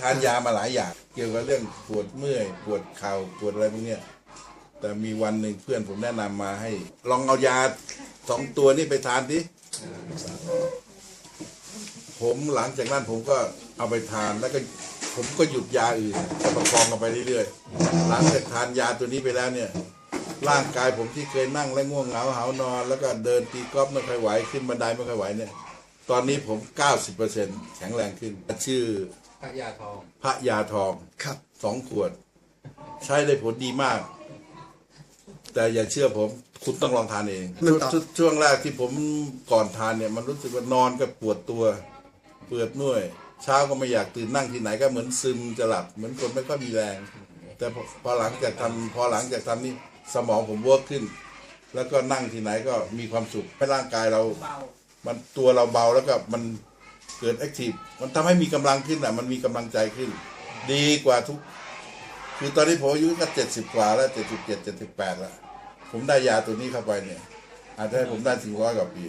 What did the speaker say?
ทานยามาหลายอย่าง เกี่ยวกับเรื่องปวดเมื่อย ปวดเข่าปวดอะไรพวกเนี้ยแต่มีวันหนึ่งเพื่อนผมแนะนำมาให้ ลองเอายาสองตัวนี้ไปทานดิผมหลังจากนั้นผมก็เอาไปทานแล้วก็ผมก็หยุดยาอื่นก็ประคองกันไปเรื่อยๆหลังจากทานยาตัวนี้ไปแล้วเนี่ย ร่างกายผมที่เคยนั่งและง่วงเหงาหาวนอน แล้วก็เดินตีกอล์ฟไม่ค่อยไหวขึ้นบันไดไม่ค่อยไหวเนี่ย ตอนนี้ผม 90%แข็งแรงขึ้น ชื่อ ระยาทองพระยาทองครับสองขวด ใช้ได้ผลดีมาก แต่อย่าเชื่อผม คุณต้องลองทานเองมันต่อชวช่วงแรกที่ผมก่อนทานเนี่ย มันรู้สึกว่านอนก็ปวดตัวปวดเมื่อยเช้าก็ไม่อยากตื่นนั่งที่ไหนก็เหมือนซึมจะหลับ เหมือนคนไม่ค่อยมีแรง แต่พอพอหลังจากทำพอหลังจากทำนี่สมองผมเวิร์กขึ้น แล้วก็นั่งที่ไหนก็มีความสุขให้ร่างกายเรา มันตัวเราเบาแล้วก็มัน เกิดแอคทีฟมันทำให้มีกำลังขึ้นอะ มันมีกำลังใจขึ้น ดีกว่าทุก คือตอนนี้ผมอายุก็เจ็ดสิบกว่าแล้วเจ็ดสิบเจ็ดเจ็ดสิบแปดแล้ว ผมได้ยาตัวนี้เข้าไปเนี่ย อาจจะให้ผมได้สิบร้อยกว่าปี